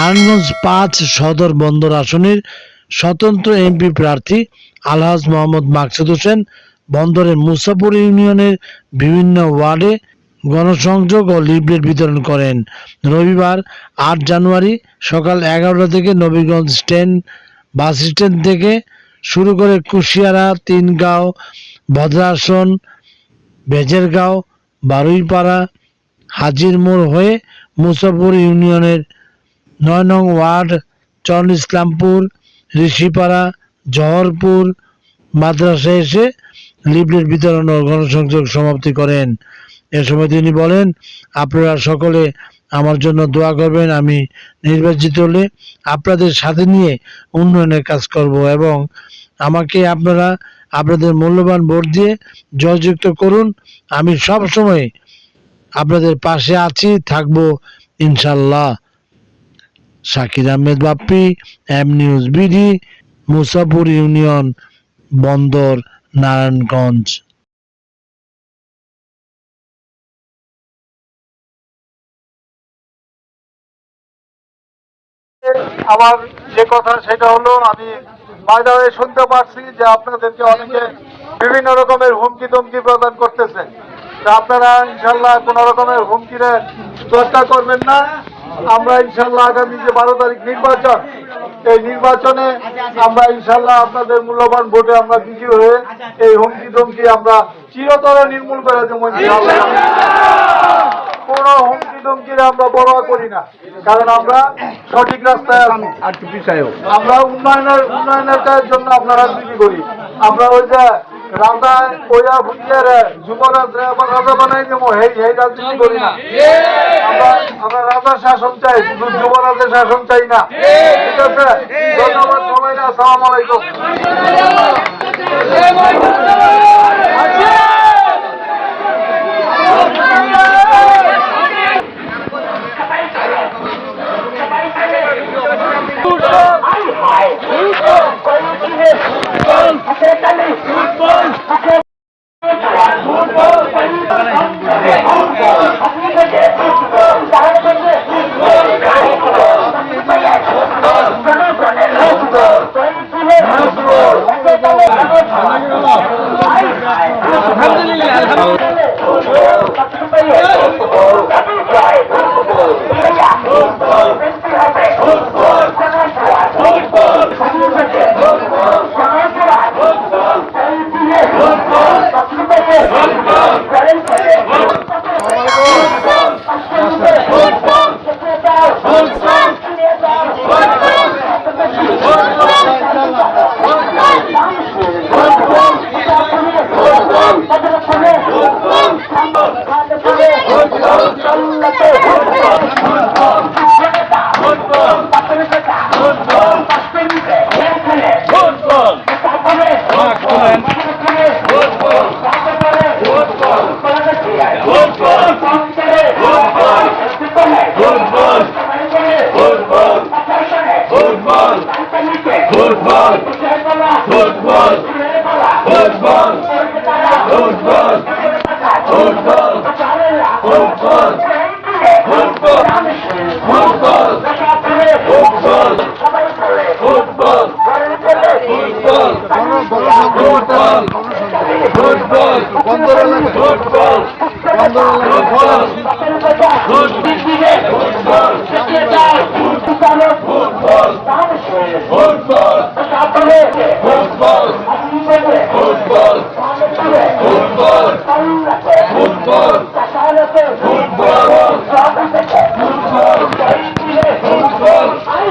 নারায়ণগঞ্জ পাঁচ সদর বন্দর আসনের স্বতন্ত্র এমপি প্রার্থী আলহাজ মোহাম্মদ মাকসুদ হোসেন, বন্দরের মুসাপুর ইউনিয়নের বিভিন্ন ওয়ার্ডে গণসংযোগ ও লিফলেট বিতরণ করেন। রবিবার আট জানুয়ারি সকাল এগারোটা থেকে নবীগঞ্জ স্ট্যান্ড, বাস স্ট্যান্ড থেকে শুরু করে কুশিয়ারা, তিনগাঁও, ভদ্রাসন, বেজেরগাঁও, বারুইপাড়া, হাজির মোড় হয়ে মুসাপুর ইউনিয়নের নয় নং ওয়ার্ড চন ইসলামপুর ঋষিপাড়া, জহরপুর। মাদ্রাসা এসে লিফলেট বিতরণ ও গণসংযোগ সমাপ্তি করেন। এ সময় তিনি বলেন, আপনারা সকলে আমার জন্য দোয়া করবেন, আমি নির্বাচিত হলে আপনাদের সাথে নিয়ে উন্নয়নের কাজ করব এবং আমাকে আপনারা আপনাদের মূল্যবান ভোট দিয়ে জয়যুক্ত করুন। আমি সব সময় আপনাদের পাশে আছি, থাকব ইনশাল্লাহ Shakir Ahmed Bappi, M news BD Musapur union Bandar, Narayanganj. আমার যে কথা সেটা হলো, আমি ময়দানে শুনতে পারছি যে আপনাদেরকে অনেকে বিভিন্ন রকমের হুমকি দমকি প্রদান করতেছে। আপনারা ইনশাল্লাহ কোন রকমের হুমকির চর্চা করবেন না। আমরা ইনশাল্লাহ আগামী যে বারো তারিখ নির্বাচন, এই নির্বাচনে আমরা ইনশাল্লাহ আপনাদের মূল্যবান ভোটে আমরা বিজয়ী হয়ে এই হুমকি দমকি আমরা চিরতরে নির্মূল করে দেবো কোন হুমকি ধমকির আমরা পরোয়া করি না, কারণ আমরা সঠিক রাস্তায় আমরা উন্নয়নের উন্নয়নের কাজের জন্য আমরা রাজনীতি করি। আমরা ওই যে রাজা ওইয়া ভুলিয়ার যুবরাজ রাজা বানাই দেবো এই এই রাজনীতি করি না। আমরা আমরা শাসন চাই শুধু যুবরাজের শাসন চাই না। ঠিক আছে? ধন্যবাদ সবাই আসসালাম আলাইকুম। الحمد لله الحمد لله. Football football football football football football football football football football football football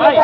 ভাই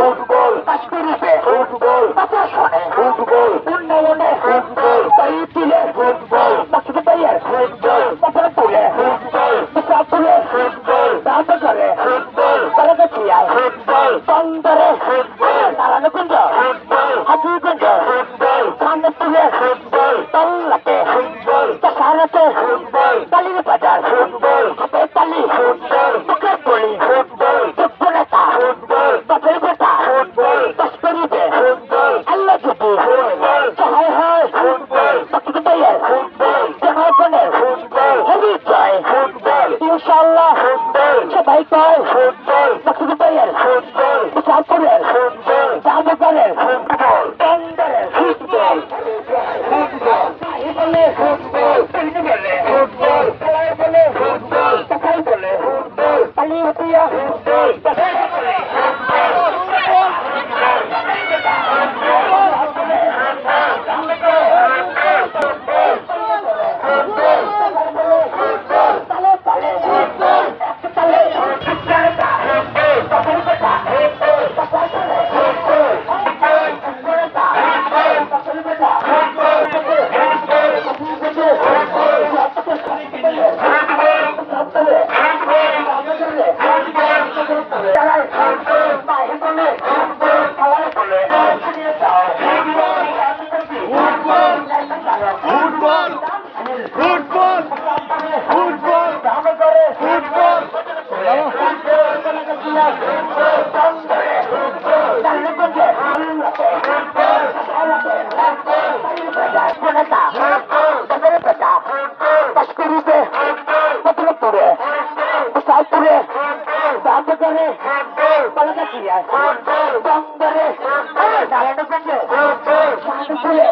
Hold the ball. ফুটবল। খানপুরে ফুটবল। তল্লাতে ফুটবল। কাসারাতে ফুটবল। তালির বাজার ফুটবল। হাতে তালি ফুটবল। বুকে গলি ফুটবল। দুপুরেতা ফুটবল। বাপের বেটা ফুটবল। তস্করিতে ফুটবল। আল্লাহ জুটি ফুটবল। চাহায় হয় ফুটবল। পাখিতে বাইয়ের ফুটবল। জামাই বনের ফুটবল। হলি জয়। ফুটবল। ইনশাআল্লাহ ফুটবল। সবাই কয় Deus! জামনগরে কলকাতিয়া বন্দরে নারায়ণগঞ্জে শান্তপুরে